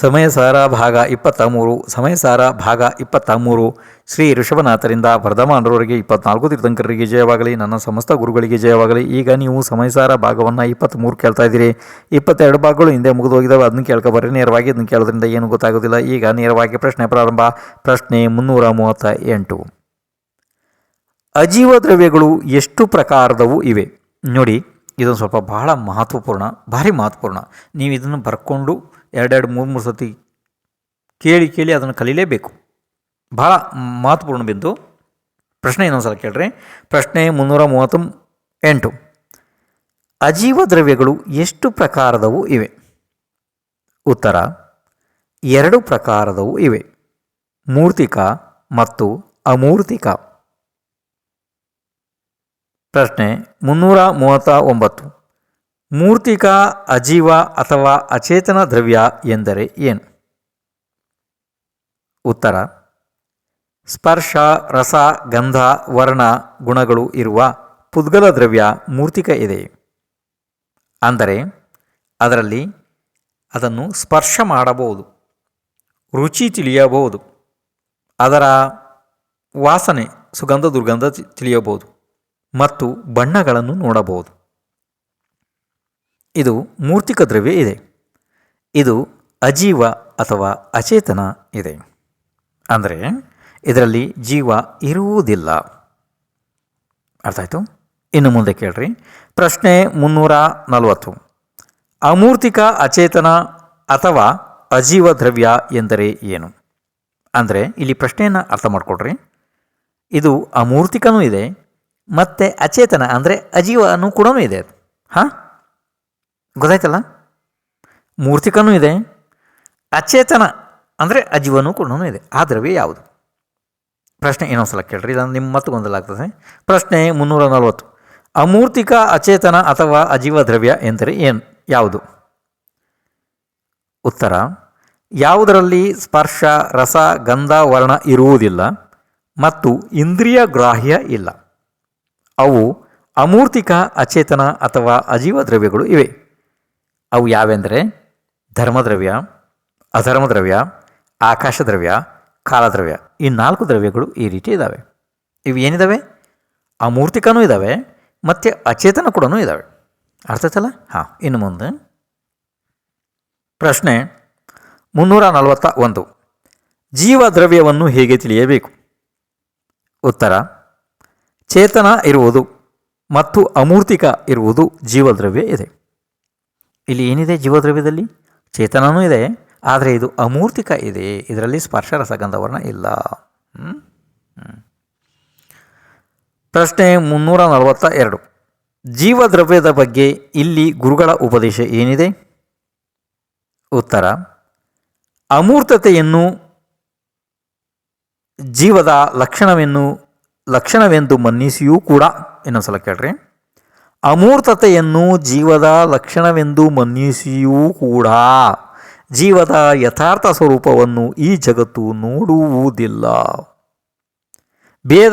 ಸಮಯಸಾರ ಭಾಗ ಇಪ್ಪತ್ತ ಮೂರು ಸಮಯಸಾರ ಭಾಗ ಇಪ್ಪತ್ತ ಮೂರು ಶ್ರೀ ಋಷಭನಾಥರಿಂದ ವರ್ಧಮಾನರವರಿಗೆ ಇಪ್ಪತ್ನಾಲ್ಕು ತೀರ್ಥಂಕರರಿಗೆ ಜಯವಾಗಲಿ, ನನ್ನ ಸಮಸ್ತ ಗುರುಗಳಿಗೆ ಜಯವಾಗಲಿ. ಈಗ ನೀವು ಸಮಯಸಾರ ಭಾಗವನ್ನು ಇಪ್ಪತ್ತ್ಮೂರು ಕೇಳ್ತಾ ಇದ್ದೀರಿ. ಇಪ್ಪತ್ತೆರಡು ಭಾಗಗಳು ಹಿಂದೆ ಮುಗಿದು ಹೋಗಿದ್ದಾವೆ ಅದನ್ನು ಕೇಳ್ಕೊಬರ್ರಿ. ನೇರವಾಗಿ ಅದನ್ನು ಕೇಳೋದ್ರಿಂದ ಏನು ಗೊತ್ತಾಗೋದಿಲ್ಲ. ಈಗ ನೇರವಾಗಿ ಪ್ರಶ್ನೆ ಪ್ರಾರಂಭ. ಪ್ರಶ್ನೆ ಮುನ್ನೂರ ಮೂವತ್ತ ಎಂಟು ಅಜೀವ ದ್ರವ್ಯಗಳು ಎಷ್ಟು ಪ್ರಕಾರದವು ಇವೆ? ನೋಡಿ, ಇದೊಂದು ಸ್ವಲ್ಪ ಬಹಳ ಮಹತ್ವಪೂರ್ಣ, ಭಾರಿ ಮಹತ್ವಪೂರ್ಣ. ನೀವು ಇದನ್ನು ಬರ್ಕೊಂಡು ಎರಡೆರಡು ಮೂರು ಮೂರು ಸತಿ ಕೇಳಿ ಕೇಳಿ ಅದನ್ನು ಕಲೀಲೇಬೇಕು. ಭಾಳ ಮಹತ್ವಪೂರ್ಣ ಬಿಂದು. ಪ್ರಶ್ನೆ ಇನ್ನೊಂದು ಸಲ ಕೇಳ್ರಿ. ಪ್ರಶ್ನೆ ಮುನ್ನೂರ ಮೂವತ್ತು ಎಂಟು. ಅಜೀವ ದ್ರವ್ಯಗಳು ಎಷ್ಟು ಪ್ರಕಾರದವು ಇವೆ? ಉತ್ತರ, ಎರಡು ಪ್ರಕಾರದವು ಇವೆ. ಮೂರ್ತಿಕ ಮತ್ತು ಅಮೂರ್ತಿಕ. ಪ್ರಶ್ನೆ ಮುನ್ನೂರ ಮೂವತ್ತ ಒಂಬತ್ತು. ಮೂರ್ತಿಕ, ಅಜೀವ ಅಥವಾ ಅಚೇತನ ದ್ರವ್ಯ ಎಂದರೆ ಏನು? ಉತ್ತರ. ಸ್ಪರ್ಶ, ರಸ, ಗಂಧ, ವರ್ಣ ಗುಣಗಳು ಇರುವ ಪುದ್ಗಲ ದ್ರವ್ಯ ಮೂರ್ತಿಕ ಇದೆ. ಅಂದರೆ, ಅದರಲ್ಲಿ ಅದನ್ನು ಸ್ಪರ್ಶ ಮಾಡಬಹುದು, ರುಚಿ ತಿಳಿಯಬಹುದು, ಅದರ ವಾಸನೆ ಸುಗಂಧ ದುರ್ಗಂಧ ತಿಳಿಯಬಹುದು ಮತ್ತು ಬಣ್ಣಗಳನ್ನು ನೋಡಬಹುದು. ಇದು ಮೂರ್ತಿಕ ದ್ರವ್ಯ ಇದೆ. ಇದು ಅಜೀವ ಅಥವಾ ಅಚೇತನ ಇದೆ. ಅಂದರೆ ಇದರಲ್ಲಿ ಜೀವ ಇರುವುದಿಲ್ಲ. ಅರ್ಥ ಆಯಿತು ಇನ್ನು ಮುಂದೆ ಕೇಳ್ರಿ. ಪ್ರಶ್ನೆ ಮುನ್ನೂರ ನಲವತ್ತು. ಅಮೂರ್ತಿಕ ಅಚೇತನ ಅಥವಾ ಅಜೀವ ದ್ರವ್ಯ ಎಂದರೆ ಏನು? ಅಂದರೆ ಇಲ್ಲಿ ಪ್ರಶ್ನೆಯನ್ನು ಅರ್ಥ ಮಾಡಿಕೊಡ್ರಿ. ಇದು ಅಮೂರ್ತಿಕನೂ ಇದೆ, ಮತ್ತು ಅಚೇತನ ಅಂದರೆ ಅಜೀವನೂ ಕೂಡ ಇದೆ. ಹಾಂ? ಗೊತ್ತಾಯ್ತಲ್ಲ? ಮೂರ್ತಿಕನೂ ಇದೆ, ಅಚೇತನ ಅಂದರೆ ಅಜೀವನೂ ಕೂಡ ಇದೆ. ಆ ದ್ರವ್ಯ ಯಾವುದು? ಪ್ರಶ್ನೆ ಇನ್ನೊಂದ್ಸಲ ಕೇಳ್ರಿ ಇದನ್ನು ನಿಮ್ಮ ಮತ್ತು ಗೊಂದಲ ಆಗ್ತದೆ ಪ್ರಶ್ನೆ ಮುನ್ನೂರ ನಲವತ್ತು. ಅಮೂರ್ತಿಕ, ಅಚೇತನ ಅಥವಾ ಅಜೀವ ದ್ರವ್ಯ ಎಂದರೆ ಏನು? ಯಾವುದು? ಉತ್ತರ, ಯಾವುದರಲ್ಲಿ ಸ್ಪರ್ಶ, ರಸ, ಗಂಧ, ವರ್ಣ ಇರುವುದಿಲ್ಲ ಮತ್ತು ಇಂದ್ರಿಯ ಗ್ರಾಹ್ಯ ಇಲ್ಲ. ಅವು ಅಮೂರ್ತಿಕ, ಅಚೇತನ ಅಥವಾ ಅಜೀವ ದ್ರವ್ಯಗಳು ಇವೆ. ಅವು ಯಾವೆಂದರೆ ಧರ್ಮದ್ರವ್ಯ, ಅಧರ್ಮದ್ರವ್ಯ ಆಕಾಶ ದ್ರವ್ಯ ಕಾಲದ್ರವ್ಯ. ಈ ನಾಲ್ಕು ದ್ರವ್ಯಗಳು ಈ ರೀತಿ ಇದ್ದಾವೆ ಇವು ಏನಿದ್ದಾವೆ ಅಮೂರ್ತಿಕನೂ ಇದ್ದಾವೆ ಮತ್ತು ಅಚೇತನ ಕೂಡ ಇದ್ದಾವೆ ಅರ್ಥ ಆಯ್ತಲ್ಲ ಹಾಂ, ಇನ್ನು ಮುಂದೆ. ಪ್ರಶ್ನೆ ಮುನ್ನೂರ ನಲವತ್ತ ಒಂದು. ಜೀವ ದ್ರವ್ಯವನ್ನು ಹೇಗೆ ತಿಳಿಯಬೇಕು? ಉತ್ತರ, ಚೇತನ ಇರುವುದು ಮತ್ತು ಅಮೂರ್ತಿಕ ಇರುವುದು ಜೀವದ್ರವ್ಯ ಇದೆ. ಇಲ್ಲಿ ಏನಿದೆ ಜೀವದ್ರವ್ಯದಲ್ಲಿ? ಚೇತನನೂ ಇದೆ, ಆದರೆ ಇದು ಅಮೂರ್ತಿಕ ಇದೆ. ಇದರಲ್ಲಿ ಸ್ಪರ್ಶ ರಸಗಂಧವರ್ಣ ಇಲ್ಲ. ಪ್ರಶ್ನೆ ಮುನ್ನೂರ ನಲವತ್ತ ಎರಡು ಜೀವದ್ರವ್ಯದ ಬಗ್ಗೆ ಇಲ್ಲಿ ಗುರುಗಳ ಉಪದೇಶ ಏನಿದೆ? ಉತ್ತರ, ಅಮೂರ್ತತೆಯನ್ನು ಜೀವದ ಲಕ್ಷಣವೆನ್ನು, ಲಕ್ಷಣವೆಂದು ಮನ್ನಿಸಿಯೂ ಕೂಡ ಇನ್ನೊಂದು ಸಲ ಕೇಳ್ರಿ. ಅಮೂರ್ತತೆಯನ್ನು ಜೀವದ ಲಕ್ಷಣವೆಂದು ಮನ್ನಿಸಿಯೂ ಕೂಡ. ಜೀವದ ಯಥಾರ್ಥ ಸ್ವರೂಪವನ್ನು ಈ ಜಗತ್ತು ನೋಡುವುದಿಲ್ಲ.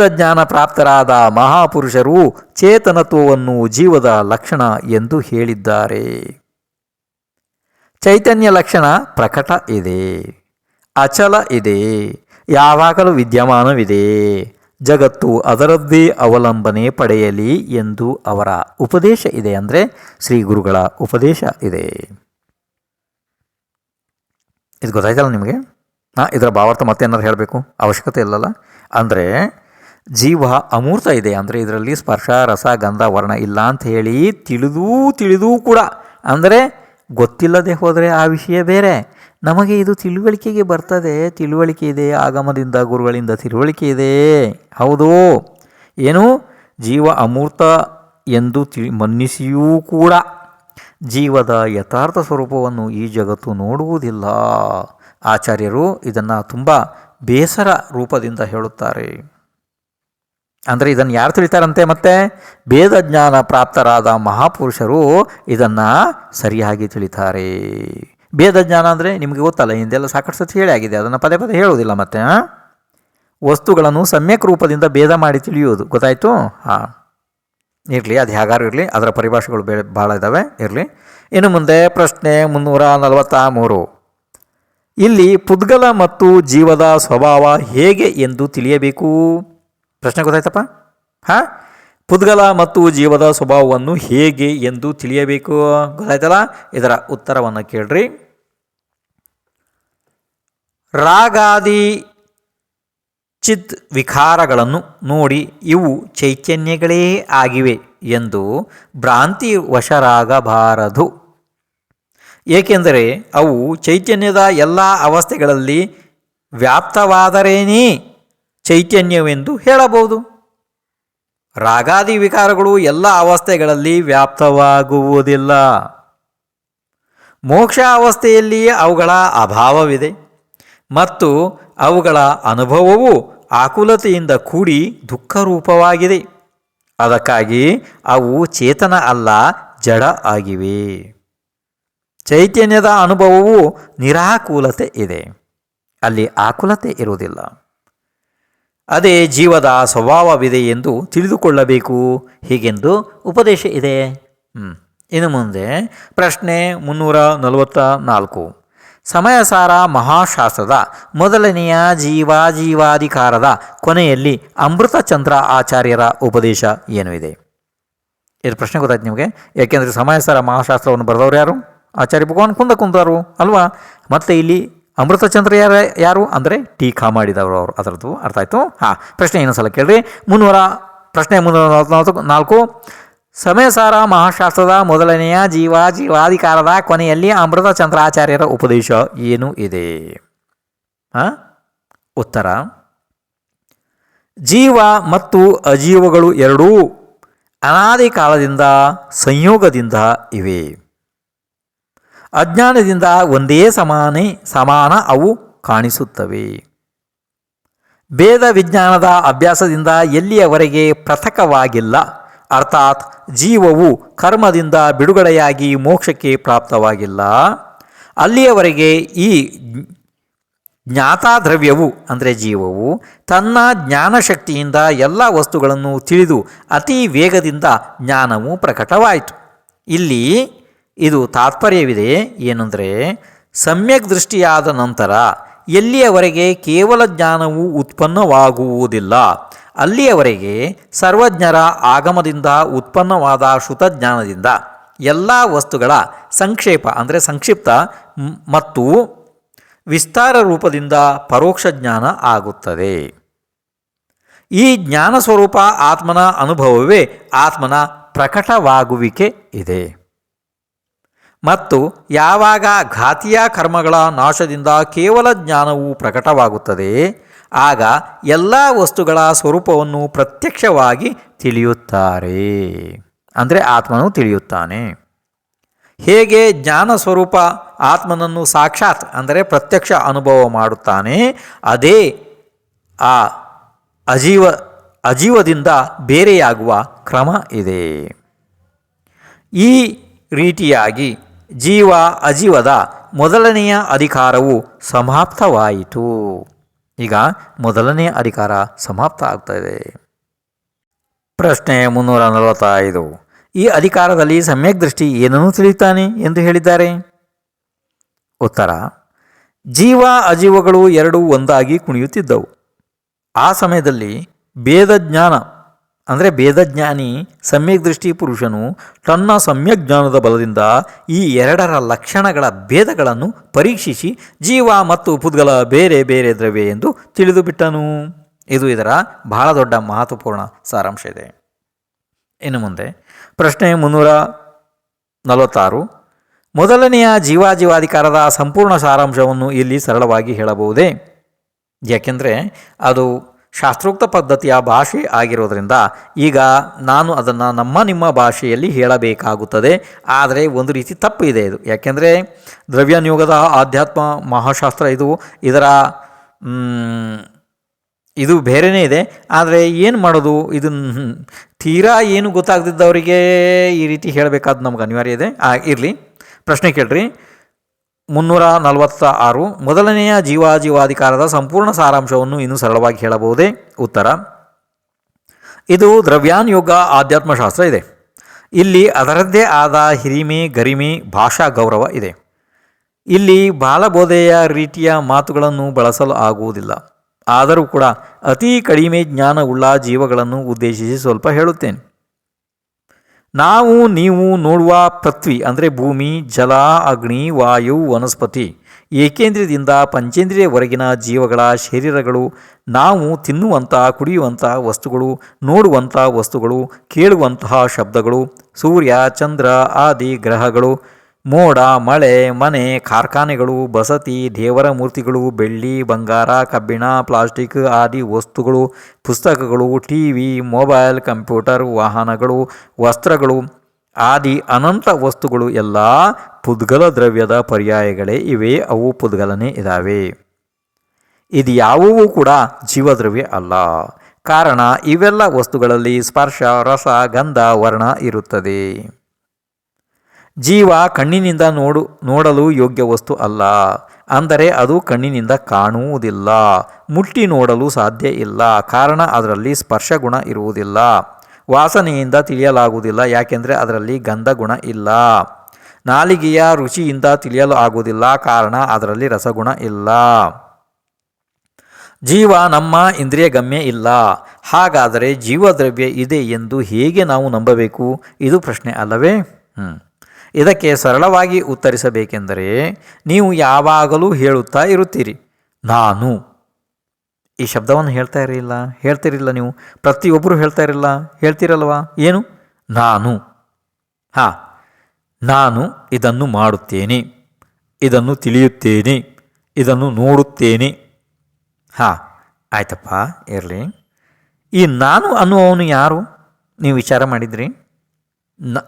ಜ್ಞಾನ ಪ್ರಾಪ್ತರಾದ ಮಹಾಪುರುಷರು ಚೇತನತ್ವವನ್ನು ಜೀವದ ಲಕ್ಷಣ ಎಂದು ಹೇಳಿದ್ದಾರೆ. ಚೈತನ್ಯ ಲಕ್ಷಣ ಪ್ರಕಟ ಇದೆ. ಅಚಲ ಇದೆ. ಯಾವಾಗಲೂ ವಿದ್ಯಮಾನವಿದೆ. ಜಗತ್ತು ಅದರದ್ದೇ ಅವಲಂಬನೆ ಪಡೆಯಲಿ ಎಂದು ಅವರ ಉಪದೇಶ ಇದೆ ಅಂದರೆ ಶ್ರೀ ಗುರುಗಳ ಉಪದೇಶ ಇದೆ. ಇದು ಗೊತ್ತಾಯ್ತಲ್ಲ ನಿಮಗೆ? ಹಾಂ ಇದರ ಭಾವಾರ್ಥ ಮತ್ತೆ ಏನಾದ್ರು ಹೇಳಬೇಕು? ಅವಶ್ಯಕತೆ ಇಲ್ಲಲ್ಲ? ಅಂದರೆ ಜೀವ ಅಮೂರ್ತ ಇದೆ ಅಂದರೆ ಇದರಲ್ಲಿ ಸ್ಪರ್ಶ, ರಸ, ಗಂಧ, ವರ್ಣ ಇಲ್ಲ ಅಂತ ಹೇಳಿ ತಿಳಿದೂ ತಿಳಿದೂ ಕೂಡ ಅಂದರೆ ಗೊತ್ತಿಲ್ಲದೆ ಹೋದರೆ ಆ ವಿಷಯ ಬೇರೆ. ನಮಗೆ ಇದು ತಿಳುವಳಿಕೆಗೆ ಬರ್ತದೆ. ತಿಳುವಳಿಕೆ ಇದೆ, ಆಗಮದಿಂದ, ಗುರುಗಳಿಂದ ತಿಳುವಳಿಕೆ ಇದೆ. ಹೌದು. ಏನು? ಜೀವ ಅಮೂರ್ತ ಎಂದು ತಿಳಿ ಮನ್ನಿಸಿಯೂ ಕೂಡ ಜೀವದ ಯಥಾರ್ಥ ಸ್ವರೂಪವನ್ನು ಈ ಜಗತ್ತು ನೋಡುವುದಿಲ್ಲ. ಆಚಾರ್ಯರು ಇದನ್ನು ತುಂಬ ಬೇಸರ ರೂಪದಿಂದ ಹೇಳುತ್ತಾರೆ. ಅಂದರೆ ಇದನ್ನು ಯಾರು ತಿಳಿತಾರಂತೆ ಮತ್ತೆ? ಭೇದ ಜ್ಞಾನ ಪ್ರಾಪ್ತರಾದ ಮಹಾಪುರುಷರು ಇದನ್ನು ಸರಿಯಾಗಿ ತಿಳಿತಾರೆ. ಭೇದ ಜ್ಞಾನ ಅಂದರೆ ನಿಮಗೆ ಗೊತ್ತಲ್ಲ, ಹಿಂದೆಲ್ಲ ಸಾಕಷ್ಟು ಸತಿ ಹೇಳಿ ಆಗಿದೆ, ಅದನ್ನು ಪದೇ ಪದೇ ಹೇಳುವುದಿಲ್ಲ ಮತ್ತೆ ಹಾಂ ವಸ್ತುಗಳನ್ನು ಸಮ್ಯಕ್ ರೂಪದಿಂದ ಭೇದ ಮಾಡಿ ತಿಳಿಯುವುದು, ಗೊತ್ತಾಯಿತು? ಹಾಂ. ಇರಲಿ, ಅದು ಹೇಗಾರು ಇರಲಿ, ಅದರ ಪರಿಭಾಷೆಗಳು ಬೇ, ಭಾಳ ಇದ್ದಾವೆ ಇರಲಿ. ಇನ್ನು ಮುಂದೆ ಪ್ರಶ್ನೆ ಮುನ್ನೂರ ನಲವತ್ತ ಮೂರು. ಇಲ್ಲಿ ಪುದ್ಗಲ ಮತ್ತು ಜೀವದ ಸ್ವಭಾವ ಹೇಗೆ ಎಂದು ತಿಳಿಯಬೇಕು? ಪ್ರಶ್ನೆ ಗೊತ್ತಾಯ್ತಪ್ಪ? ಹಾಂ? ಪುದ್ಗಲ ಮತ್ತು ಜೀವದ ಸ್ವಭಾವವನ್ನು ಹೇಗೆ ಎಂದು ತಿಳಿಯಬೇಕು? ಗೊತ್ತಾಯ್ತಲ್ಲ? ಇದರ ಉತ್ತರವನ್ನು ಕೇಳ್ರಿ. ರಾಗಾದಿ ಚಿತ್ ವಿಕಾರಗಳನ್ನು ನೋಡಿ ಇವು ಚೈತನ್ಯಗಳೇ ಆಗಿವೆ ಎಂದು ಭ್ರಾಂತಿ ವಶರಾಗಬಾರದು. ಏಕೆಂದರೆ ಅವು ಚೈತನ್ಯದ ಎಲ್ಲ ಅವಸ್ಥೆಗಳಲ್ಲಿ ವ್ಯಾಪ್ತವಾದರೇನೇ ಚೈತನ್ಯವೆಂದು ಹೇಳಬಹುದು. ರಾಗಾದಿ ವಿಕಾರಗಳು ಎಲ್ಲ ಅವಸ್ಥೆಗಳಲ್ಲಿ ವ್ಯಾಪ್ತವಾಗುವುದಿಲ್ಲ. ಮೋಕ್ಷ ಅವಸ್ಥೆಯಲ್ಲಿ ಅವುಗಳ ಅಭಾವವಿದೆ. ಮತ್ತು ಅವುಗಳ ಅನುಭವವು ಆಕುಲತೆಯಿಂದ ಕೂಡಿ ದುಃಖರೂಪವಾಗಿದೆ. ಅದಕ್ಕಾಗಿ ಅವು ಚೇತನ ಅಲ್ಲ, ಜಡ ಆಗಿವೆ. ಚೈತನ್ಯದ ಅನುಭವವು ನಿರಾಕುಲತೆ ಇದೆ. ಅಲ್ಲಿ ಆಕುಲತೆ ಇರುವುದಿಲ್ಲ. ಅದೇ ಜೀವದ ಸ್ವಭಾವವಿದೆ ಎಂದು ತಿಳಿದುಕೊಳ್ಳಬೇಕು. ಹೀಗೆಂದು ಉಪದೇಶ ಇದೆ. ಇನ್ನು ಮುಂದೆ ಪ್ರಶ್ನೆ ಮುನ್ನೂರ ನಲವತ್ತ ನಾಲ್ಕು ಸಮಯಸಾರ ಮಹಾಶಾಸ್ತ್ರದ ಮೊದಲನೆಯ ಜೀವಾಜೀವಾಧಿಕಾರದ ಕೊನೆಯಲ್ಲಿ ಅಮೃತಚಂದ್ರ ಆಚಾರ್ಯರ ಉಪದೇಶ ಏನು ಇದೆ? ಇದು ಪ್ರಶ್ನೆ ಗೊತ್ತಾಯ್ತು ನಿಮಗೆ. ಯಾಕೆಂದರೆ ಸಮಯಸಾರ ಮಹಾಶಾಸ್ತ್ರವನ್ನು ಬರೆದವರು ಯಾರು? ಆಚಾರ್ಯ ಭಗವಾನ್ ಕುಂದ ಕುಂದರು ಅಲ್ವಾ? ಮತ್ತು ಇಲ್ಲಿ ಅಮೃತಚಂದ್ರ ಯಾರು ಯಾರು ಅಂದರೆ ಟೀಕಾ ಮಾಡಿದವರು ಅವರು. ಅದರದ್ದು ಅರ್ಥ ಆಯಿತು. ಹಾಂ, ಪ್ರಶ್ನೆ ಇನ್ನೊಂದು ಸಲ ಕೇಳ್ರಿ. ಮುನ್ನೂರ ಪ್ರಶ್ನೆ ಮುನ್ನೂರ ನಾಲ್ಕು. ಸಮಯಸಾರ ಮಹಾಶಾಸ್ತ್ರದ ಮೊದಲನೆಯ ಜೀವ ಜೀವಾಧಿಕಾರದ ಕೊನೆಯಲ್ಲಿ ಅಮೃತ ಚಂದ್ರಾಚಾರ್ಯರ ಉಪದೇಶ ಏನು ಇದೆ? ಉತ್ತರ. ಜೀವ ಮತ್ತು ಅಜೀವಗಳು ಎರಡೂ ಅನಾದಿ ಕಾಲದಿಂದ ಸಂಯೋಗದಿಂದ ಇವೆ. ಅಜ್ಞಾನದಿಂದ ಒಂದೇ ಸಮಾನೆ ಸಮಾನ ಅವು ಕಾಣಿಸುತ್ತವೆ. ಭೇದ ವಿಜ್ಞಾನದ ಅಭ್ಯಾಸದಿಂದ ಎಲ್ಲಿಯವರೆಗೆ ಪೃಥಕವಾಗಿಲ್ಲ. ಅರ್ಥಾತ್ ಜೀವವು ಕರ್ಮದಿಂದ ಬಿಡುಗಡೆಯಾಗಿ ಮೋಕ್ಷಕ್ಕೆ ಪ್ರಾಪ್ತವಾಗಿಲ್ಲ. ಅಲ್ಲಿಯವರೆಗೆ ಈ ಜ್ಞಾತಾದ್ರವ್ಯವು, ಅಂದರೆ ಜೀವವು, ತನ್ನ ಜ್ಞಾನಶಕ್ತಿಯಿಂದ ಎಲ್ಲ ವಸ್ತುಗಳನ್ನು ತಿಳಿದು ಅತಿ ವೇಗದಿಂದ ಜ್ಞಾನವು ಪ್ರಕಟವಾಯಿತು. ಇಲ್ಲಿ ಇದು ತಾತ್ಪರ್ಯವಿದೆ. ಏನೆಂದರೆ, ಸಮ್ಯಕ್ ದೃಷ್ಟಿಯಾದ ನಂತರ ಎಲ್ಲಿಯವರೆಗೆ ಕೇವಲ ಜ್ಞಾನವು ಉತ್ಪನ್ನವಾಗುವುದಿಲ್ಲ ಅಲ್ಲಿಯವರೆಗೆ ಸರ್ವಜ್ಞರ ಆಗಮದಿಂದ ಉತ್ಪನ್ನವಾದ ಶ್ರುತಜ್ಞಾನದಿಂದ ಎಲ್ಲ ವಸ್ತುಗಳ ಸಂಕ್ಷೇಪ, ಅಂದರೆ ಸಂಕ್ಷಿಪ್ತ ಮತ್ತು ವಿಸ್ತಾರ ರೂಪದಿಂದ ಪರೋಕ್ಷ ಜ್ಞಾನ ಆಗುತ್ತದೆ. ಈ ಜ್ಞಾನ ಸ್ವರೂಪ ಆತ್ಮನ ಅನುಭವವೇ ಆತ್ಮನ ಪ್ರಕಟವಾಗುವಿಕೆ ಇದೆ. ಮತ್ತು ಯಾವಾಗ ಘಾತಿಯ ಕರ್ಮಗಳ ನಾಶದಿಂದ ಕೇವಲ ಜ್ಞಾನವು ಪ್ರಕಟವಾಗುತ್ತದೆ ಆಗ ಎಲ್ಲ ವಸ್ತುಗಳ ಸ್ವರೂಪವನ್ನು ಪ್ರತ್ಯಕ್ಷವಾಗಿ ತಿಳಿಯುತ್ತಾರೆ. ಅಂದರೆ ಆತ್ಮನು ತಿಳಿಯುತ್ತಾನೆ. ಹೇಗೆ ಜ್ಞಾನ ಸ್ವರೂಪ ಆತ್ಮನನ್ನು ಸಾಕ್ಷಾತ್ ಅಂದರೆ ಪ್ರತ್ಯಕ್ಷ ಅನುಭವ ಮಾಡುತ್ತಾನೆ, ಅದೇ ಆ ಅಜೀವ, ಅಜೀವದಿಂದ ಬೇರೆಯಾಗುವ ಕ್ರಮ ಇದೆ. ಈ ರೀತಿಯಾಗಿ ಜೀವ ಅಜೀವದ ಮೊದಲನೆಯ ಅಧಿಕಾರವು ಸಮಾಪ್ತವಾಯಿತು. ಈಗ ಮೊದಲನೇ ಅಧಿಕಾರ ಸಮಾಪ್ತ ಆಗ್ತಾಯಿದೆ ಪ್ರಶ್ನೆ ಮುನ್ನೂರ ನಲವತ್ತೈದು. ಈ ಅಧಿಕಾರದಲ್ಲಿ ಸಮ್ಯಕ್ ದೃಷ್ಟಿ ಏನನ್ನು ತಿಳಿಯುತ್ತಾನೆ ಎಂದು ಹೇಳಿದ್ದಾರೆ? ಉತ್ತರ, ಜೀವ ಅಜೀವಗಳು ಎರಡೂ ಒಂದಾಗಿ ಕುಣಿಯುತ್ತಿದ್ದವು. ಆ ಸಮಯದಲ್ಲಿ ಭೇದ ಜ್ಞಾನ ಅಂದರೆ ಸಮ್ಯಕ್ ದೃಷ್ಟಿ ಪುರುಷನು ತನ್ನ ಸಮ್ಯಕ್ ಜ್ಞಾನದ ಬಲದಿಂದ ಈ ಎರಡರ ಲಕ್ಷಣಗಳ ಭೇದಗಳನ್ನು ಪರೀಕ್ಷಿಸಿ ಜೀವ ಮತ್ತು ಪುದ್ಗಲ ಬೇರೆ ಬೇರೆ ದ್ರವ್ಯ ಎಂದು ತಿಳಿದುಬಿಟ್ಟನು. ಇದು ಇದರ ಬಹಳ ದೊಡ್ಡ ಮಹತ್ವಪೂರ್ಣ ಸಾರಾಂಶ ಇದೆ. ಇನ್ನು ಮುಂದೆ ಪ್ರಶ್ನೆ ಮುನ್ನೂರ ನಲವತ್ತಾರು. ಮೊದಲನೆಯ ಜೀವಾಜೀವಾಧಿಕಾರದ ಸಂಪೂರ್ಣ ಸಾರಾಂಶವನ್ನು ಇಲ್ಲಿ ಸರಳವಾಗಿ ಹೇಳಬಹುದೇ? ಯಾಕೆಂದರೆ ಅದು ಶಾಸ್ತ್ರೋಕ್ತ ಪದ್ಧತಿಯ ಭಾಷೆ ಆಗಿರೋದರಿಂದ ಈಗ ನಾನು ಅದನ್ನು ನಮ್ಮ ನಿಮ್ಮ ಭಾಷೆಯಲ್ಲಿ ಹೇಳಬೇಕಾಗುತ್ತದೆ. ಆದರೆ ಒಂದು ರೀತಿ ತಪ್ಪು ಇದೆ. ಇದು ಯಾಕೆಂದರೆ ದ್ರವ್ಯನಿಯೋಗದ ಆಧ್ಯಾತ್ಮ ಮಹಾಶಾಸ್ತ್ರ ಇದು ಇದರ ಇದು ಬೇರೆಯೇ ಇದೆ. ಆದರೆ ಏನು ಮಾಡೋದು? ಇದನ್ನು ತೀರಾ ಏನು ಗೊತ್ತಾಗದಿದ್ದವರಿಗೆ ಈ ರೀತಿ ಹೇಳಬೇಕಾದ ನಮ್ಗೆ ಅನಿವಾರ್ಯ ಇದೆ. ಇರಲಿ. ಪ್ರಶ್ನೆ ಕೇಳ್ರಿ. ಮುನ್ನೂರ ನಲವತ್ತ ಆರು ಮೊದಲನೆಯ ಜೀವಾಜೀವಾಧಿಕಾರದ ಸಂಪೂರ್ಣ ಸಾರಾಂಶವನ್ನು ಇನ್ನೂ ಸರಳವಾಗಿ ಹೇಳಬಹುದೇ? ಉತ್ತರ. ಇದು ದ್ರವ್ಯಾನುಯೋಗ ಆಧ್ಯಾತ್ಮಶಾಸ್ತ್ರ ಇದೆ. ಇಲ್ಲಿ ಅದರದ್ದೇ ಆದ ಹಿರಿಮೆ, ಗರಿಮೆ, ಭಾಷಾ ಗೌರವ ಇದೆ. ಇಲ್ಲಿ ಬಾಲಬೋಧೆಯ ರೀತಿಯ ಮಾತುಗಳನ್ನು ಬಳಸಲು ಆಗುವುದಿಲ್ಲ. ಆದರೂ ಕೂಡ ಅತಿ ಕಡಿಮೆ ಜ್ಞಾನವುಳ್ಳ ಜೀವಗಳನ್ನು ಉದ್ದೇಶಿಸಿ ಸ್ವಲ್ಪ ಹೇಳುತ್ತೇನೆ. ನಾವು ನೀವು ನೋಡುವ ಪೃಥ್ವಿ ಅಂದರೆ ಭೂಮಿ, ಜಲ, ಅಗ್ನಿ, ವಾಯು, ವನಸ್ಪತಿ. ಏಕೇಂದ್ರಿಯದಿಂದ ಪಂಚೇಂದ್ರಿಯವರೆಗಿನ ಜೀವಗಳ ಶರೀರಗಳು ನಾವು ತಿನ್ನುವಂಥ, ಕುಡಿಯುವಂಥ ವಸ್ತುಗಳು, ನೋಡುವಂಥ ವಸ್ತುಗಳು, ಕೇಳುವಂತಹ ಶಬ್ದಗಳು, ಸೂರ್ಯ, ಚಂದ್ರ, ಆದಿ, ಗ್ರಹಗಳು ಮೋಡ, ಮಳೆ, ಮನೆ, ಕಾರ್ಖಾನೆಗಳು, ಬಸತಿ, ದೇವರ ಮೂರ್ತಿಗಳು, ಬೆಳ್ಳಿ, ಬಂಗಾರ, ಕಬ್ಬಿಣ, ಪ್ಲಾಸ್ಟಿಕ್ ಆದಿ ವಸ್ತುಗಳು, ಪುಸ್ತಕಗಳು ಟಿ ವಿ ಮೊಬೈಲ್, ಕಂಪ್ಯೂಟರ್, ವಾಹನಗಳು, ವಸ್ತ್ರಗಳು ಆದಿ ಅನಂತ ವಸ್ತುಗಳು ಎಲ್ಲ ಪುದ್ಗಲ ದ್ರವ್ಯದ ಪರ್ಯಾಯಗಳೇ ಇವೆ, ಅವು ಪುದ್ಗಲನೇ ಇದ್ದಾವೆ ಇದು ಯಾವುವೂ ಕೂಡ ಜೀವದ್ರವ್ಯ ಅಲ್ಲ. ಕಾರಣ ಇವೆಲ್ಲ ವಸ್ತುಗಳಲ್ಲಿ ಸ್ಪರ್ಶ, ರಸ, ಗಂಧ, ವರ್ಣ ಇರುತ್ತದೆ. ಜೀವ ಕಣ್ಣಿನಿಂದ ನೋಡು, ನೋಡಲು ಯೋಗ್ಯ ವಸ್ತು ಅಲ್ಲ. ಅಂದರೆ ಅದು ಕಣ್ಣಿನಿಂದ ಕಾಣುವುದಿಲ್ಲ. ಮುಟ್ಟಿ ನೋಡಲು ಸಾಧ್ಯ ಇಲ್ಲ. ಕಾರಣ ಅದರಲ್ಲಿ ಸ್ಪರ್ಶ ಗುಣ ಇರುವುದಿಲ್ಲ. ವಾಸನೆಯಿಂದ ತಿಳಿಯಲಾಗುವುದಿಲ್ಲ, ಯಾಕೆಂದರೆ ಅದರಲ್ಲಿ ಗಂಧ ಗುಣ ಇಲ್ಲ. ನಾಲಿಗೆಯ ರುಚಿಯಿಂದ ತಿಳಿಯಲು ಆಗುವುದಿಲ್ಲ, ಕಾರಣ ಅದರಲ್ಲಿ ರಸಗುಣ ಇಲ್ಲ. ಜೀವ ನಮ್ಮ ಇಂದ್ರಿಯ ಗಮ್ಯ ಇಲ್ಲ. ಹಾಗಾದರೆ ಜೀವದ್ರವ್ಯ ಇದೆ ಎಂದು ಹೇಗೆ ನಾವು ನಂಬಬೇಕು? ಇದು ಪ್ರಶ್ನೆ ಅಲ್ಲವೇ? ಹ್ಞೂ ಇದಕ್ಕೆ ಸರಳವಾಗಿ ಉತ್ತರಿಸಬೇಕೆಂದರೆ ನೀವು ಯಾವಾಗಲೂ ಹೇಳುತ್ತಾ ಇರುತ್ತೀರಿ, ನಾನು. ಈ ಶಬ್ದವನ್ನು ಹೇಳ್ತಾ ಇರಲಿಲ್ಲ ಹೇಳ್ತಿರಿಲ್ಲ ನೀವು. ಪ್ರತಿಯೊಬ್ಬರು ಹೇಳ್ತಾ ಇರಲಿಲ್ಲ, ಹೇಳ್ತಿರಲ್ವಾ? ಏನು? ನಾನು. ಹಾಂ, ನಾನು ಇದನ್ನು ಮಾಡುತ್ತೇನೆ, ಇದನ್ನು ತಿಳಿಯುತ್ತೇನೆ, ಇದನ್ನು ನೋಡುತ್ತೇನೆ. ಹಾಂ, ಆಯ್ತಪ್ಪ, ಇರಲಿ. ಈ ನಾನು ಅನ್ನುವವನು ಯಾರು? ನೀವು ವಿಚಾರ ಮಾಡಿದ್ರಿ?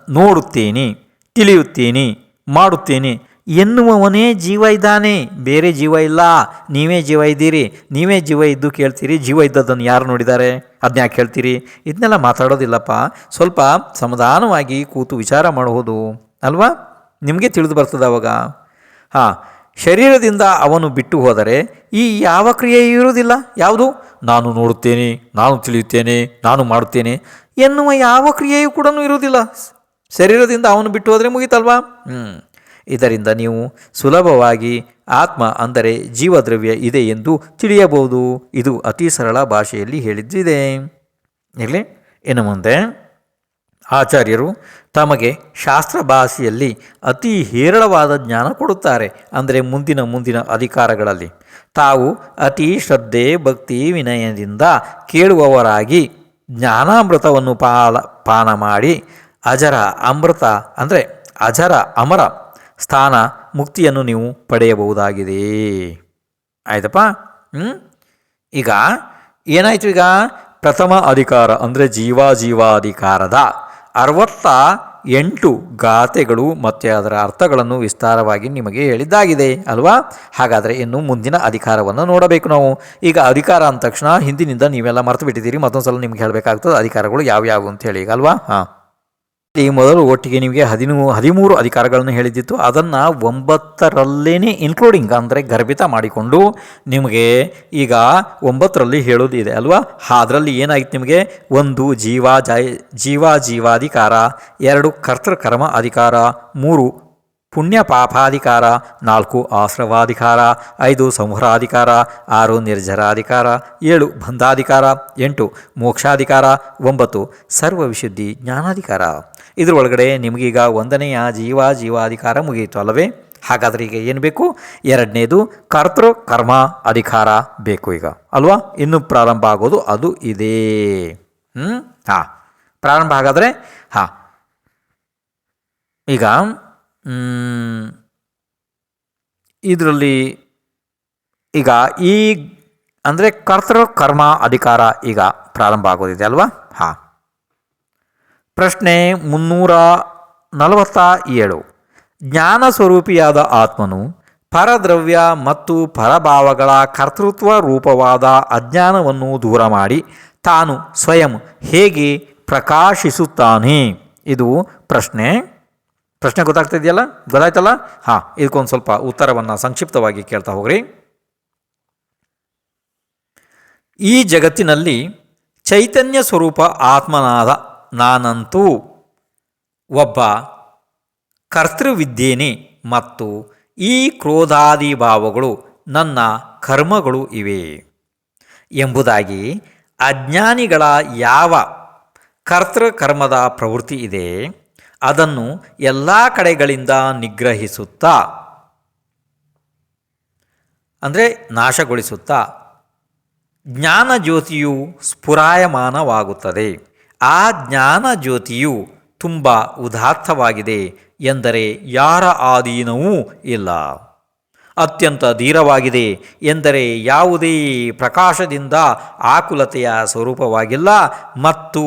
ನೋಡುತ್ತೇನೆ. ತಿಳಿಯುತ್ತೇನೆ, ಮಾಡುತ್ತೇನೆ. ಎನ್ನುವವನೇ ಜೀವ ಇದ್ದಾನೆ, ಬೇರೆ ಜೀವ ಇಲ್ಲ. ನೀವೇ ಜೀವ ಇದ್ದೀರಿ, ನೀವೇ ಜೀವ ಇದ್ದು ಕೇಳ್ತೀರಿ, ಜೀವ ಇದ್ದದ್ದನ್ನು ಯಾರು ನೋಡಿದ್ದಾರೆ? ಅದನ್ನ ಯಾಕೆ ಹೇಳ್ತೀರಿ? ಇದನ್ನೆಲ್ಲ ಮಾತಾಡೋದಿಲ್ಲಪ್ಪ. ಸ್ವಲ್ಪ ಸಮಾಧಾನವಾಗಿ ಕೂತು ವಿಚಾರ ಮಾಡುವುದು, ಅಲ್ವಾ? ನಿಮಗೆ ತಿಳಿದು ಬರ್ತದೆ ಅವಾಗ. ಹಾಂ, ಶರೀರದಿಂದ ಅವನು ಬಿಟ್ಟು ಹೋದರೆ ಈ ಯಾವ ಕ್ರಿಯೆಯೂ ಇರುವುದಿಲ್ಲ? ಯಾವುದು? ನಾನು ನೋಡುತ್ತೇನೆ, ನಾನು ತಿಳಿಯುತ್ತೇನೆ, ನಾನು ಮಾಡುತ್ತೇನೆ ಎನ್ನುವ ಯಾವ ಕ್ರಿಯೆಯೂ ಕೂಡ ಇರುವುದಿಲ್ಲ. ಶರೀರದಿಂದ ಅವನು ಬಿಟ್ಟು ಹೋದರೆ ಮುಗಿತಲ್ವಾ? ಹ್ಞೂ ಇದರಿಂದ ನೀವು ಸುಲಭವಾಗಿ ಆತ್ಮ ಅಂದರೆ ಜೀವದ್ರವ್ಯ ಇದೆ ಎಂದು ತಿಳಿಯಬಹುದು. ಇದು ಅತಿ ಸರಳ ಭಾಷೆಯಲ್ಲಿ ಹೇಳಿದ್ದಿದೆ. ಇರಲಿ, ಇನ್ನು ಮುಂದೆ. ಆಚಾರ್ಯರು ತಮಗೆ ಶಾಸ್ತ್ರ ಭಾಷೆಯಲ್ಲಿ ಅತಿ ಹೇರಳವಾದ ಜ್ಞಾನ ಕೊಡುತ್ತಾರೆ, ಅಂದರೆ ಮುಂದಿನ ಮುಂದಿನ ಅಧಿಕಾರಗಳಲ್ಲಿ. ತಾವು ಅತಿ ಶ್ರದ್ಧೆ, ಭಕ್ತಿ, ವಿನಯದಿಂದ ಕೇಳುವವರಾಗಿ ಜ್ಞಾನಾಮೃತವನ್ನು ಪಾಲ, ಪಾನ ಮಾಡಿ ಅಜರ ಅಮೃತ ಅಂದರೆ ಅಜರ ಅಮರ ಸ್ಥಾನ ಮುಕ್ತಿಯನ್ನು ನೀವು ಪಡೆಯಬಹುದಾಗಿದೆ. ಆಯ್ತಪ್ಪ? ಹ್ಞೂ ಈಗ ಏನಾಯಿತು ಈಗ? ಪ್ರಥಮ ಅಧಿಕಾರ ಅಂದರೆ ಜೀವ ಜೀವಾಧಿಕಾರದ ಅರವತ್ತ ಎಂಟು ಗಾತೆಗಳು ಮತ್ತು ಅದರ ಅರ್ಥಗಳನ್ನು ವಿಸ್ತಾರವಾಗಿ ನಿಮಗೆ ಹೇಳಿದ್ದಾಗಿದೆ ಅಲ್ವಾ? ಹಾಗಾದರೆ ಇನ್ನು ಮುಂದಿನ ಅಧಿಕಾರವನ್ನು ನೋಡಬೇಕು ನಾವು. ಈಗ ಅಧಿಕಾರ ಅಂದ ತಕ್ಷಣ ಹಿಂದಿನಿಂದ ನೀವೆಲ್ಲ ಮರೆತು ಬಿಟ್ಟಿದ್ದೀರಿ ಮತ್ತೊಂದು ಸಲ ನಿಮ್ಗೆ ಹೇಳಬೇಕಾಗ್ತದೆ ಅಧಿಕಾರಗಳು ಯಾವ್ಯಾವು ಅಂತ ಹೇಳಿ ಈಗ ಅಲ್ವಾ? ಹಾಂ. ಈ ಮೊದಲು ಒಟ್ಟಿಗೆ ನಿಮಗೆ ಹದಿನೂ ಹದಿಮೂರು ಅಧಿಕಾರಗಳನ್ನು ಹೇಳಿದ್ದಿತ್ತು. ಅದನ್ನು ಒಂಬತ್ತರಲ್ಲೇ ಇನ್ಕ್ಲೂಡಿಂಗ್ ಅಂದರೆ ಗರ್ಭಿತ ಮಾಡಿಕೊಂಡು ನಿಮಗೆ ಈಗ ಒಂಬತ್ತರಲ್ಲಿ ಹೇಳೋದಿದೆ ಅಲ್ವಾ? ಅದರಲ್ಲಿ ಏನಾಯಿತು ನಿಮಗೆ? ಒಂದು ಜೀವ ಜೀವ ಜೀವಾಧಿಕಾರ ಎರಡು ಕರ್ತೃಕರ್ಮ ಅಧಿಕಾರ, ಮೂರು ಪುಣ್ಯ ಪಾಪಾಧಿಕಾರ ನಾಲ್ಕು ಆಶ್ರವಾಧಿಕಾರ, ಐದು ಸಂಹ್ರಾಧಿಕಾರ, ಆರು ನಿರ್ಜರಾಧಿಕಾರ, ಏಳು ಬಂಧಾಧಿಕಾರ, ಎಂಟು ಮೋಕ್ಷಾಧಿಕಾರ, ಒಂಬತ್ತು ಸರ್ವವಿಶುದ್ಧಿ ಜ್ಞಾನಾಧಿಕಾರ. ಇದರೊಳಗಡೆ ನಿಮಗೀಗ ಒಂದನೆಯ ಜೀವ ಜೀವಾಧಿಕಾರ ಮುಗಿಯಿತು ಅಲ್ಲವೇ? ಹಾಗಾದರೆ ಈಗ ಏನು ಬೇಕು? ಎರಡನೇದು ಕರ್ತೃ ಕರ್ಮ ಅಧಿಕಾರ ಬೇಕು ಈಗ. ಅಲ್ವಾ? ಇನ್ನು ಪ್ರಾರಂಭ ಆಗೋದು ಅದು ಇದೆ. ಹ್ಞೂ ಹಾಂ. ಪ್ರಾರಂಭ ಹಾಗಾದರೆ, ಹಾಂ. ಈಗ ಇದರಲ್ಲಿ ಈಗ ಈ, ಅಂದರೆ ಕರ್ತೃ ಕರ್ಮ ಅಧಿಕಾರ ಈಗ ಪ್ರಾರಂಭ ಆಗೋದಿದೆ ಅಲ್ವಾ? ಹಾಂ. ಪ್ರಶ್ನೆ ಮುನ್ನೂರ ನಲವತ್ತ ಏಳು. ಜ್ಞಾನ ಸ್ವರೂಪಿಯಾದ ಆತ್ಮನು ಪರದ್ರವ್ಯ ಮತ್ತು ಪರಭಾವಗಳ ಕರ್ತೃತ್ವ ರೂಪವಾದ ಅಜ್ಞಾನವನ್ನು ದೂರ ಮಾಡಿ ತಾನು ಸ್ವಯಂ ಹೇಗೆ ಪ್ರಕಾಶಿಸುತ್ತಾನೆ? ಇದು ಪ್ರಶ್ನೆ ಪ್ರಶ್ನೆ ಗೊತ್ತಾಗ್ತಿದೆಯಲ್ಲ? ಗೊತ್ತಾಯ್ತಲ್ಲ? ಹಾಂ, ಇದಕ್ಕೊಂದು ಸ್ವಲ್ಪ ಉತ್ತರವನ್ನು ಸಂಕ್ಷಿಪ್ತವಾಗಿ ಕೇಳ್ತಾ ಹೋಗ್ರಿ. ಈ ಜಗತ್ತಿನಲ್ಲಿ ಚೈತನ್ಯ ಸ್ವರೂಪ ಆತ್ಮನಾದ ನಾನಂತೂ ಒಬ್ಬ ಕರ್ತೃವಿದ್ದೇನೆ ಮತ್ತು ಈ ಕ್ರೋಧಾದಿ ಭಾವಗಳು ನನ್ನ ಕರ್ಮಗಳು ಇವೆ ಎಂಬುದಾಗಿ ಅಜ್ಞಾನಿಗಳ ಯಾವ ಕರ್ತೃಕರ್ಮದ ಪ್ರವೃತ್ತಿ ಇದೆ? ಅದನ್ನು ಎಲ್ಲ ಕಡೆಗಳಿಂದ ನಿಗ್ರಹಿಸುತ್ತಾ, ಅಂದರೆ ನಾಶಗೊಳಿಸುತ್ತಾ ಜ್ಞಾನ ಜ್ಯೋತಿಯು ಸ್ಫುರಾಯಮಾನವಾಗುತ್ತದೆ. ಆ ಜ್ಞಾನ ಜ್ಯೋತಿಯು ತುಂಬ ಉದಾತ್ತವಾಗಿದೆ ಎಂದರೆ ಯಾರ ಆಧೀನವೂ ಇಲ್ಲ. ಅತ್ಯಂತ ಧೀರವಾಗಿದೆ ಎಂದರೆ ಯಾವುದೇ ಪ್ರಕಾಶದಿಂದ ಆಕುಲತೆಯ ಸ್ವರೂಪವಾಗಿಲ್ಲ ಮತ್ತು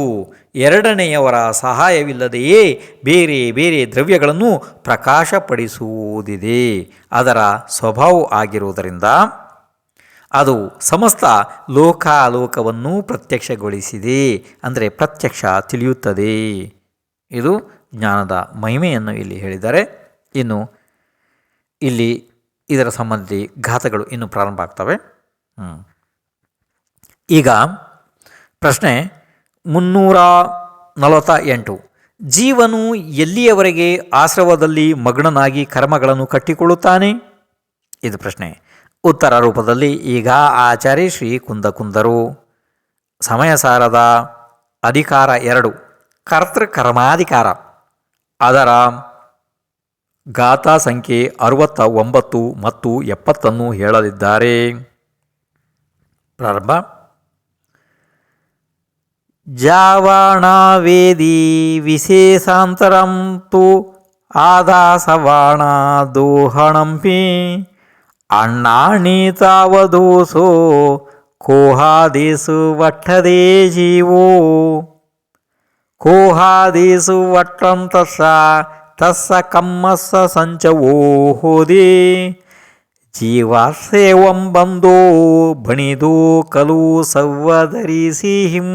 ಎರಡನೆಯವರ ಸಹಾಯವಿಲ್ಲದೆಯೇ ಬೇರೆ ಬೇರೆ ದ್ರವ್ಯಗಳನ್ನು ಪ್ರಕಾಶಪಡಿಸುವುದಿದೆ. ಅದರ ಸ್ವಭಾವ ಆಗಿರುವುದರಿಂದ ಅದು ಸಮಸ್ತ ಲೋಕಾಲೋಕವನ್ನು ಪ್ರತ್ಯಕ್ಷಗೊಳಿಸಿದೆ ಅಂದರೆ ಪ್ರತ್ಯಕ್ಷ ತಿಳಿಯುತ್ತದೆ. ಇದು ಜ್ಞಾನದ ಮಹಿಮೆಯನ್ನು ಇಲ್ಲಿ ಹೇಳಿದ್ದಾರೆ. ಇನ್ನು ಇಲ್ಲಿ ಇದರ ಸಂಬಂಧಿ ಘಾತಗಳು ಇನ್ನು ಪ್ರಾರಂಭ ಆಗ್ತವೆ. ಈಗ ಪ್ರಶ್ನೆ ಮುನ್ನೂರ ನಲವತ್ತ ಎಂಟು ಜೀವನು ಎಲ್ಲಿಯವರೆಗೆ ಆಶ್ರವದಲ್ಲಿ ಮಗ್ನನಾಗಿ ಕರ್ಮಗಳನ್ನು ಕಟ್ಟಿಕೊಳ್ಳುತ್ತಾನೆ? ಇದು ಪ್ರಶ್ನೆ. ಉತ್ತರ ರೂಪದಲ್ಲಿ ಈಗ ಆಚಾರ್ಯ ಶ್ರೀ ಕುಂದಕುಂದರು. ಸಮಯ ಸಾರದ ಅಧಿಕಾರ ಎರಡು. ಕರ್ತೃಕರ್ಮಾಧಿಕಾರ ಅದರ ಗಾಥಾ ಸಂಖ್ಯೆ ಅರುವತ್ತ ಒಂಬತ್ತು ಮತ್ತು ಎಪ್ಪತ್ತನ್ನು ಹೇಳಲಿದ್ದಾರೆ. ಪ್ರಾರಂಭ. జావాణావేది విశేషాంతరం తు ఆదాసవాణా దోహణం పి అన్నాణి తావదోసో కోహాదేశు వట్టదే జీవో. కోహాదేశు వట్టం తస్స తస్స కమ్మస్స సంచవో హోదే ಜೀವಾಸೇವಂ ಬಂದೋ ಬಣಿದು ಕಲು ಸವ್ವಧರಿಸಿ ಹಿಂ.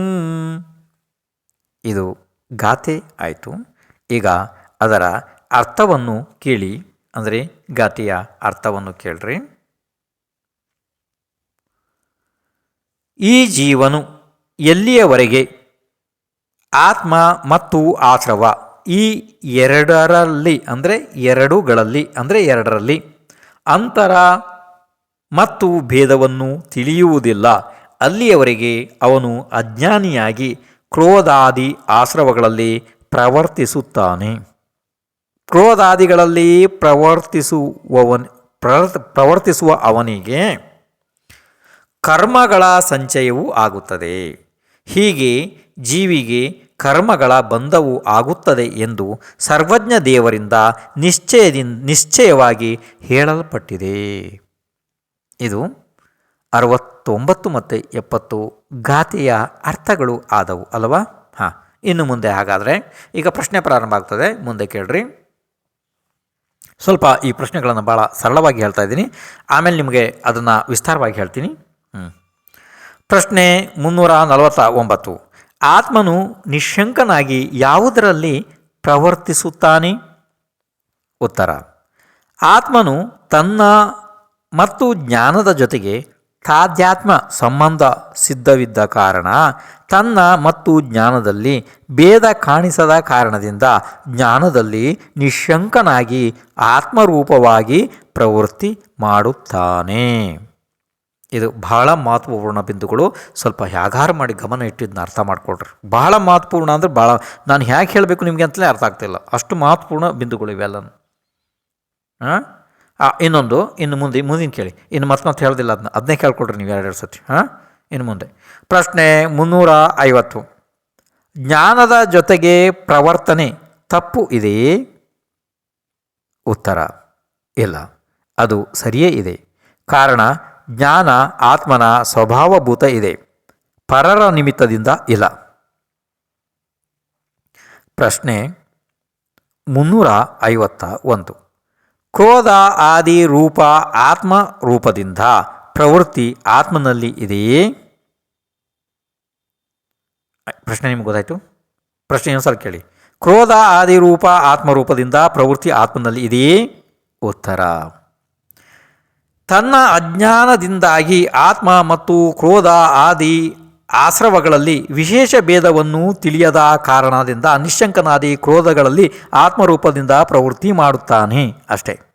ಇದು ಗಾತೆ ಆಯಿತು. ಈಗ ಅದರ ಅರ್ಥವನ್ನು ಕೇಳಿ. ಅಂದರೆ ಗಾತೆಯ ಅರ್ಥವನ್ನು ಕೇಳ್ರಿ. ಈ ಜೀವನು ಎಲ್ಲಿಯವರೆಗೆ? ಆತ್ಮ ಮತ್ತು ಆಶ್ರವ ಈ ಎರಡರಲ್ಲಿ, ಅಂದರೆ ಎರಡುಗಳಲ್ಲಿ, ಅಂದರೆ ಎರಡರಲ್ಲಿ. ಅಂತರ ಮತ್ತು ಭೇದವನ್ನು ತಿಳಿಯುವುದಿಲ್ಲ. ಅಲ್ಲಿಯವರೆಗೆ ಅವನು ಅಜ್ಞಾನಿಯಾಗಿ ಕ್ರೋಧಾದಿ ಆಶ್ರವಗಳಲ್ಲಿ ಪ್ರವರ್ತಿಸುತ್ತಾನೆ. ಕ್ರೋಧಾದಿಗಳಲ್ಲಿ ಪ್ರವರ್ತಿಸುವವನ್ ಪ್ರವರ್ತ ಪ್ರವರ್ತಿಸುವ ಅವನಿಗೆ ಕರ್ಮಗಳ ಸಂಚಯವೂ ಆಗುತ್ತದೆ. ಹೀಗೆ ಜೀವಿಗೆ ಕರ್ಮಗಳ ಬಂಧವು ಆಗುತ್ತದೆ ಎಂದು ಸರ್ವಜ್ಞ ದೇವರಿಂದ ನಿಶ್ಚಯದಿಂದ ನಿಶ್ಚಯವಾಗಿ ಹೇಳಲ್ಪಟ್ಟಿದೆ. ಇದು ಅರವತ್ತೊಂಬತ್ತು ಮತ್ತು ಎಪ್ಪತ್ತು ಗಾತೆಯ ಅರ್ಥಗಳು ಆದವು, ಅಲ್ವಾ? ಹಾಂ, ಇನ್ನು ಮುಂದೆ ಹಾಗಾದರೆ ಈಗ ಪ್ರಶ್ನೆ ಪ್ರಾರಂಭ ಆಗ್ತದೆ, ಮುಂದೆ ಕೇಳ್ರಿ. ಸ್ವಲ್ಪ ಈ ಪ್ರಶ್ನೆಗಳನ್ನು ಭಾಳ ಸರಳವಾಗಿ ಹೇಳ್ತಾ ಇದ್ದೀನಿ. ಆಮೇಲೆ ನಿಮಗೆ ಅದನ್ನು ವಿಸ್ತಾರವಾಗಿ ಹೇಳ್ತೀನಿ. ಪ್ರಶ್ನೆ ಮುನ್ನೂರ ನಲವತ್ತ ಒಂಬತ್ತು ಆತ್ಮನು ನಿಶಂಕನಾಗಿ ಯಾವುದರಲ್ಲಿ ಪ್ರವರ್ತಿಸುತ್ತಾನೆ? ಉತ್ತರ. ಆತ್ಮನು ತನ್ನ ಮತ್ತು ಜ್ಞಾನದ ಜೊತೆಗೆ ತಾಧ್ಯಾತ್ಮ ಸಂಬಂಧ ಸಿದ್ಧವಿದ್ದ ಕಾರಣ, ತನ್ನ ಮತ್ತು ಜ್ಞಾನದಲ್ಲಿ ಭೇದ ಕಾಣಿಸದ ಕಾರಣದಿಂದ ಜ್ಞಾನದಲ್ಲಿ ನಿಶಂಕನಾಗಿ ಆತ್ಮರೂಪವಾಗಿ ಪ್ರವೃತ್ತಿ ಮಾಡುತ್ತಾನೆ. ಇದು ಬಹಳ ಮಹತ್ವಪೂರ್ಣ ಬಿಂದುಗಳು. ಸ್ವಲ್ಪ ಹ್ಯಾಗಾರ ಮಾಡಿ ಗಮನ ಇಟ್ಟಿದ್ದನ್ನ ಅರ್ಥ ಮಾಡ್ಕೊಳ್ರಿ. ಬಹಳ ಮಹತ್ವಪೂರ್ಣ ಅಂದರೆ ಭಾಳ ನಾನು ಹೇಗೆ ಹೇಳಬೇಕು ನಿಮಗೆ ಅಂತಲೇ ಅರ್ಥ ಆಗ್ತಿಲ್ಲ ಅಷ್ಟು ಮಹತ್ವಪೂರ್ಣ ಬಿಂದುಗಳು ಇವೆಲ್ಲ ಹಾಂ ಇನ್ನೊಂದು, ಇನ್ನು ಮುಂದೆ, ಮುಂದಿನ ಕೇಳಿ. ಇನ್ನು ಮತ್ತೆ ಮತ್ತೆ ಹೇಳೋದಿಲ್ಲ ಅದನ್ನ ಅದನ್ನೇ ಕೇಳ್ಕೊಡ್ರಿ ನೀವು ಎರಡೆರಡು ಸತಿ. ಹಾಂ ಇನ್ನು ಮುಂದೆ. ಪ್ರಶ್ನೆ ಮುನ್ನೂರ ಐವತ್ತು. ಜ್ಞಾನದ ಜೊತೆಗೆ ಪ್ರವರ್ತನೆ ತಪ್ಪು ಇದೆಯೇ ಉತ್ತರ, ಇಲ್ಲ. ಅದು ಸರಿಯೇ ಇದೆ. ಕಾರಣ ಜ್ಞಾನ ಆತ್ಮನ ಸ್ವಭಾವಭೂತ ಇದೆ. ಪರರ ನಿಮಿತ್ತದಿಂದ ಇಲ್ಲ. ಪ್ರಶ್ನೆ ಮುನ್ನೂರ ಐವತ್ತ ಒಂದು. ಕ್ರೋಧ ಆದಿ ರೂಪ ಆತ್ಮ ರೂಪದಿಂದ ಪ್ರವೃತ್ತಿ ಆತ್ಮನಲ್ಲಿ ಇದೆಯೇ? ಪ್ರಶ್ನೆ ನಿಮ್ಗೆ ಗೊತ್ತಾಯಿತು? ಪ್ರಶ್ನೆ ಸರ್ ಕೇಳಿ. ಕ್ರೋಧ ಆದಿ ರೂಪ ಆತ್ಮರೂಪದಿಂದ ಪ್ರವೃತ್ತಿ ಆತ್ಮನಲ್ಲಿ ಇದೆಯೇ? ಉತ್ತರ. ತನ್ನ ಅಜ್ಞಾನದಿಂದಾಗಿ ಆತ್ಮ ಮತ್ತು ಕ್ರೋಧ ಆದಿ ಆಶ್ರವಗಳಲ್ಲಿ ವಿಶೇಷ ಭೇದವನ್ನು ತಿಳಿಯದ ಕಾರಣದಿಂದ ನಿಶಂಕನಾದಿ ಕ್ರೋಧಗಳಲ್ಲಿ ಆತ್ಮರೂಪದಿಂದ ಪ್ರವೃತ್ತಿ ಮಾಡುತ್ತಾನೆ ಅಷ್ಟೇ.